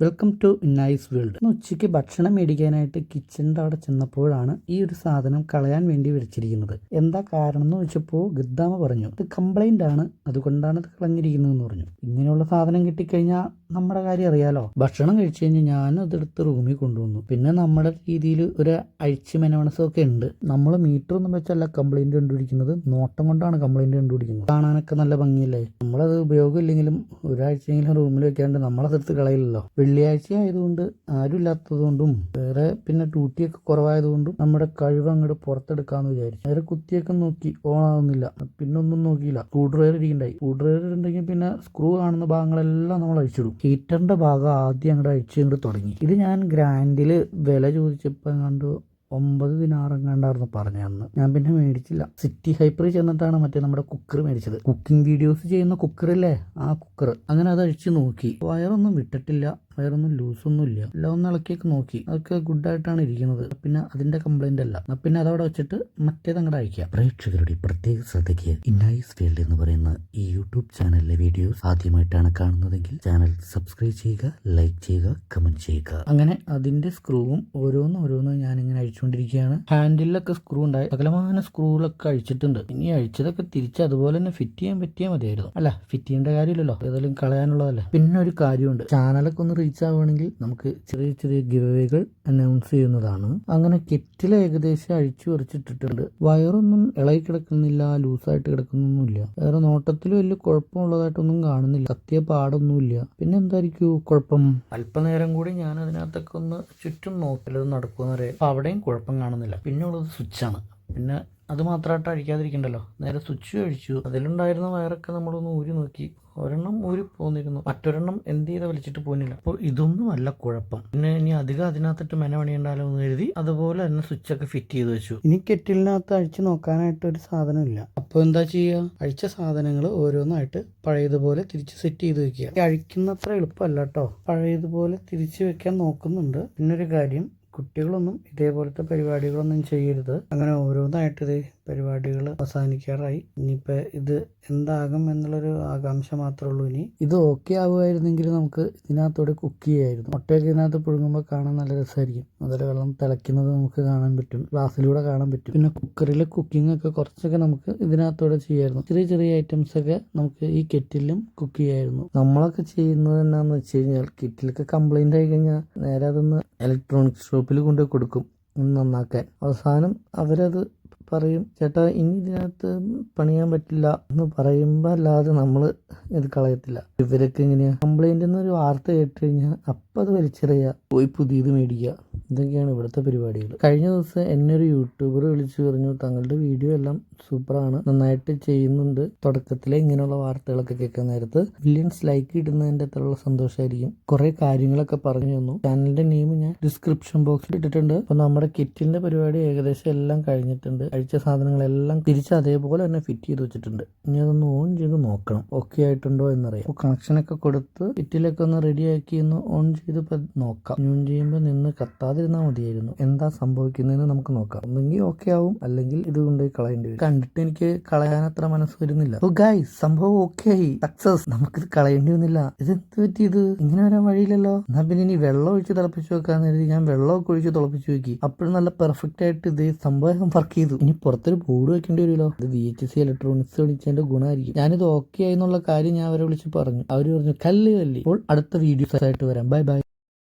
Welcome to nice world ഉച്ചയ്ക്ക് ഭക്ഷണം മേടിക്കാനായിട്ട് കിച്ചണിന്റെ അവിടെ ചെന്നപ്പോഴാണ് ഈ ഒരു സാധനം കളയാൻ വേണ്ടി വിളിച്ചിരിക്കുന്നത്. എന്താ കാരണം എന്ന് വെച്ചപ്പോൾ ഗദ്ദാമ പറഞ്ഞു ഇത് കംപ്ലൈന്റ് ആണ്. അതുകൊണ്ടാണ് ഇത് കളഞ്ഞിരിക്കുന്നതെന്ന് പറഞ്ഞു. ഇങ്ങനെയുള്ള സാധനം കിട്ടിക്കഴിഞ്ഞാൽ നമ്മുടെ കാര്യം അറിയാലോ. ഭക്ഷണം കഴിച്ചു കഴിഞ്ഞാൽ ഞാൻ അതെടുത്ത് റൂമിൽ കൊണ്ടുവന്നു. പിന്നെ നമ്മുടെ രീതിയിൽ ഒരു അഴിച്ച് മെനവണസൊക്കെ ഉണ്ട്. നമ്മൾ മീറ്റർ ഒന്നും വെച്ചല്ല കംപ്ലൈന്റ് കണ്ടുപിടിക്കുന്നത്. നോട്ടം കൊണ്ടാണ് കംപ്ലൈന്റ് കണ്ടുപിടിക്കുന്നത്. കാണാനൊക്കെ നല്ല ഭംഗിയല്ലേ? നമ്മളത് ഉപയോഗമില്ലെങ്കിലും ഒരാഴ്ചയെങ്കിലും റൂമിൽ വെക്കാണ്ട് നമ്മളതെടുത്ത് കളയില്ലല്ലോ. വെള്ളിയാഴ്ച ആയതുകൊണ്ട് ആരും ഇല്ലാത്തതുകൊണ്ടും വേറെ പിന്നെ ഡ്യൂട്ടിയൊക്കെ കുറവായതുകൊണ്ടും നമ്മുടെ കഴിവ് അങ്ങോട്ട് പുറത്തെടുക്കാന്ന് വിചാരിച്ചു. നേരെ കുത്തിയൊക്കെ നോക്കി ഓൺ ആവുന്നില്ല പിന്നെ ഒന്നും നോക്കിയില്ല. സ്ക്രൂ ഡ്രൈവർ ഇരിക്കണ്ടായി. സ്ക്രൂ ഡ്രൈവർ ഉണ്ടെങ്കിൽ പിന്നെ സ്ക്രൂ കാണുന്ന ഭാഗങ്ങളെല്ലാം നമ്മൾ അഴിച്ചിടും ഹീറ്ററിന്റെ ഭാഗം ആദ്യം അങ്ങോട്ട് അഴിച്ച് ഇങ്ങോട്ട് തുടങ്ങി. ഇത് ഞാൻ ഗ്രാൻഡിൽ വില ചോദിച്ചപ്പോൾ കണ്ടു ഒമ്പത് ദിനാറെങ്ങാണ്ടായിരുന്നു പറഞ്ഞ അന്ന്. ഞാൻ പിന്നെ മേടിച്ചില്ല. സിറ്റി ഹൈപ്പറിൽ ചെന്നിട്ടാണ് മറ്റേ നമ്മുടെ കുക്കർ മേടിച്ചത്. കുക്കിംഗ് വീഡിയോസ് ചെയ്യുന്ന കുക്കറില്ലേ? ആ കുക്കർ. അങ്ങനെ അത് അഴിച്ച് നോക്കി. വയറൊന്നും വിട്ടിട്ടില്ല. വയറൊന്നും ലൂസൊന്നുമില്ല. എല്ലാം ഒന്ന് ഇളക്കിയൊക്കെ നോക്കി. അതൊക്കെ ഗുഡ് ആയിട്ടാണ് ഇരിക്കുന്നത്. പിന്നെ അതിന്റെ കംപ്ലൈന്റ് അല്ല. പിന്നെ അതവിടെ വെച്ചിട്ട് മറ്റേത് അങ്ങോട്ട് അയക്കാം. പ്രേക്ഷകരുടെ പ്രത്യേക ശ്രദ്ധയ്ക്ക് ഇന്നൈസ് ഫീൽഡ് എന്ന് പറയുന്ന ഈ യൂട്യൂബ് ചാനലിലെ വീഡിയോസ് ആദ്യമായിട്ടാണ് കാണുന്നതെങ്കിൽ ചാനൽ സബ്സ്ക്രൈബ് ചെയ്യുക ലൈക്ക് ചെയ്യുക കമന്റ് ചെയ്യുക. അങ്ങനെ അതിന്റെ സ്ക്രൂവും ഓരോന്നും ഓരോന്നും ഞാൻ ഇങ്ങനെ അഴിച്ചുകൊണ്ടിരിക്കുകയാണ് ഹാൻഡിലൊക്കെ സ്ക്രൂ ഉണ്ടായി. അകലമാന സ്ക്രൂകളൊക്കെ അഴിച്ചിട്ടുണ്ട്. ഇനി അഴിച്ചതൊക്കെ തിരിച്ച് അതുപോലെ തന്നെ ഫിറ്റ് ചെയ്യാൻ പറ്റിയാൽ മതിയായിരുന്നു. അല്ല ഫിറ്റ് ചെയ്യേണ്ട കാര്യമില്ലല്ലോ. ഏതായാലും കളയാനുള്ളതല്ലേ. പിന്നെ ഒരു കാര്യമുണ്ട്. ചാനലൊക്കെ ഒന്ന് റീച്ച് ആവുകയാണെങ്കിൽ നമുക്ക് ചെറിയ ചെറിയ ഗിവവേകൾ അനൗൺസ് ചെയ്യുന്നതാണ്. അങ്ങനെ കെറ്റിൽ ഏകദേശം അഴിച്ചു വരച്ചിട്ടിട്ടുണ്ട് വയറൊന്നും ഇളകി കിടക്കുന്നില്ല ലൂസായിട്ട് കിടക്കുന്നൊന്നുമില്ല. വേറെ നോട്ടത്തിൽ വലിയ കുഴപ്പമുള്ളതായിട്ടൊന്നും കാണുന്നില്ല. സത്യ പാടൊന്നുമില്ല പിന്നെ എന്തായിരിക്കും കുഴപ്പം? അല്പനേരം കൂടി ഞാൻ അതിനകത്തൊക്കെ ഒന്ന് ചുറ്റും നോക്കലത് നടക്കുന്നവരെ അപ്പൊ അവിടെയും കുഴപ്പം കാണുന്നില്ല. പിന്നെ ഉള്ളത് സ്വിച്ചാണ് പിന്നെ അത് മാത്രമായിട്ട് അഴിക്കാതിരിക്കണ്ടല്ലോ. നേരെ സ്വിച്ച് അഴിച്ചു. അതിലുണ്ടായിരുന്ന വയറൊക്കെ നമ്മളൊന്ന് ഊരി നോക്കി. ഒരെണ്ണം ഊരി പോന്നിരുന്നു. മറ്റൊരെണ്ണം എന്ത് ചെയ്താൽ വലിച്ചിട്ട് പോകുന്നില്ല അപ്പോൾ ഇതൊന്നും അല്ല കുഴപ്പം. പിന്നെ ഇനി അധികം അതിനകത്തിട്ട് മെന പണിയുണ്ടാലോ എന്ന് കരുതി അതുപോലെ തന്നെ സ്വിച്ച് ഒക്കെ ഫിറ്റ് ചെയ്ത് വെച്ചു. ഇനി കെറ്റിലിനകത്ത് അഴിച്ചു നോക്കാനായിട്ട് ഒരു സാധനമില്ല. അപ്പോൾ എന്താ ചെയ്യുക? അഴിച്ച സാധനങ്ങൾ ഓരോന്നായിട്ട് പഴയതുപോലെ തിരിച്ച് സെറ്റ് ചെയ്ത് വെക്കുക. അഴിക്കുന്നത്ര എളുപ്പമല്ല കേട്ടോ. പഴയതുപോലെ തിരിച്ച് വെക്കാൻ നോക്കുന്നുണ്ട്. പിന്നൊരു കാര്യം കുട്ടികളൊന്നും ഇതേപോലത്തെ പരിപാടികളൊന്നും ചെയ്യരുത്. അങ്ങനെ ഓരോന്നായിട്ട് ഇത് പരിപാടികൾ അവസാനിക്കാറായി. ഇനിയിപ്പോൾ ഇത് എന്താകും എന്നുള്ളൊരു ആകാംക്ഷ മാത്രമേ ഉള്ളൂ ഇനി. ഇത് ഓക്കെ ആവുമായിരുന്നെങ്കിൽ നമുക്ക് ഇതിനകത്തോടെ കുക്ക് ചെയ്യായിരുന്നു. മുട്ടയൊക്കെ ഇതിനകത്ത് പുഴുങ്ങുമ്പോൾ കാണാൻ നല്ല രസമായിരിക്കും. അതുപോലെ വെള്ളം തിളയ്ക്കുന്നത് നമുക്ക് കാണാൻ പറ്റും. ഗ്ലാസ്സിലൂടെ കാണാൻ പറ്റും. പിന്നെ കുക്കറിലെ കുക്കിംഗ് ഒക്കെ കുറച്ചൊക്കെ നമുക്ക് ഇതിനകത്തോടെ ചെയ്യായിരുന്നു. ചെറിയ ചെറിയ ഐറ്റംസ് ഒക്കെ നമുക്ക് ഈ കെറ്റിലും കുക്ക് ചെയ്യായിരുന്നു. നമ്മളൊക്കെ ചെയ്യുന്നത് എന്നാന്ന് വെച്ച് കഴിഞ്ഞാൽ കെറ്റിലൊക്കെ കംപ്ലൈന്റ് ആയി കഴിഞ്ഞാൽ നേരെ അതൊന്ന് ഇലക്ട്രോണിക്സ് ഷോപ്പിൽ കൊണ്ടുപോയി കൊടുക്കും. നന്നാക്കാൻ. അവസാനം അവരത് പറയും ചേട്ടാ ഇനി ഇതിനകത്ത് പണിയാൻ പറ്റില്ല എന്ന് പറയുമ്പോൾ അല്ലാതെ നമ്മൾ ഇത് കളയത്തില്ല. ഇവരൊക്കെ എങ്ങനെയാ? കംപ്ലൈന്റ് എന്നൊരു വാർത്ത കേട്ട് കഴിഞ്ഞാൽ അപ്പം അത് വലിച്ചെറിയുക പോയി പുതിയത് മേടിക്കുക ഇതൊക്കെയാണ് ഇവിടുത്തെ പരിപാടികൾ. കഴിഞ്ഞ ദിവസം എന്നെ ഒരു യൂട്യൂബർ വിളിച്ചു പറഞ്ഞു തങ്ങളുടെ വീഡിയോ എല്ലാം സൂപ്പറാണ് നന്നായിട്ട് ചെയ്യുന്നുണ്ട്. തുടക്കത്തിലെ ഇങ്ങനെയുള്ള വാർത്തകളൊക്കെ കേൾക്കാൻ നേരത്ത് മില്യൺസ് ലൈക്ക് ഇടുന്നതിന്റെ അത്രയുള്ള സന്തോഷമായിരിക്കും കുറേ കാര്യങ്ങളൊക്കെ പറഞ്ഞു തന്നു. ചാനലിന്റെ നെയിം ഞാൻ ഡിസ്ക്രിപ്ഷൻ ബോക്സിൽ ഇട്ടിട്ടുണ്ട്. അപ്പോൾ നമ്മുടെ കിറ്റിന്റെ പരിപാടി ഏകദേശം എല്ലാം കഴിഞ്ഞിട്ടുണ്ട്. അഴിച്ച സാധനങ്ങളെല്ലാം തിരിച്ച് അതേപോലെ തന്നെ ഫിറ്റ് ചെയ്ത് വെച്ചിട്ടുണ്ട്. ഇനി അതൊന്ന് ഓൺ ചെയ്ത് നോക്കണം. ഓക്കെ ആയിട്ടുണ്ടോ എന്നറിയാം. അപ്പോൾ കണക്ഷനൊക്കെ കൊടുത്ത് ഫിറ്റിലൊക്കെ ഒന്ന് റെഡിയാക്കി ഒന്ന് ഓൺ ചെയ്ത് നോക്കാം. ഓൺ ചെയ്യുമ്പോൾ നിന്ന് കത്താതിരുന്നാൽ മതിയായിരുന്നു. എന്താ സംഭവിക്കുന്നതെന്ന് നമുക്ക് നോക്കാം. ഒന്നെങ്കിൽ ഓക്കെ ആവും. അല്ലെങ്കിൽ ഇത് കൊണ്ടുപോയി കളയേണ്ടി വരും. കണ്ടിട്ട് എനിക്ക് കളയാൻ അത്ര മനസ്സ് വരുന്നില്ല. ഗായ് സംഭവം ഓക്കെ ആയി സക്സസ് നമുക്കിത് കളയേണ്ടി വന്നില്ല. ഇത് എന്ത് പറ്റി ഇത്? ഇങ്ങനെ വരാൻ വഴിയില്ലല്ലോ. എന്നാ പിന്നെ ഇനി വെള്ളം ഒഴിച്ച് തിളപ്പിച്ച് വെക്കാന്ന് കരുതി ഞാൻ വെള്ളമൊക്കെ ഒഴിച്ച് തിളപ്പിച്ച് വെക്കി. അപ്പോഴും നല്ല പെർഫെക്റ്റ് ആയിട്ട് ഇത് സംഭവം വർക്ക് ചെയ്തു. ഇനി പുറത്തൊരു ബോർഡ് വെക്കേണ്ടി വരുമല്ലോ? അത് വി എച്ച് സി ഇലക്ട്രോണിക്സ് വിളിച്ചതിന്റെ ഗുണമായിരിക്കും. ഞാനിത് ഓക്കെ ആയി എന്നുള്ള കാര്യം ഞാൻ അവരെ വിളിച്ച് പറഞ്ഞു. അവർ പറഞ്ഞു കല്ല് കല്ല്. അപ്പോൾ അടുത്ത വീഡിയോസ് ആയിട്ട് വരാം. Bye bye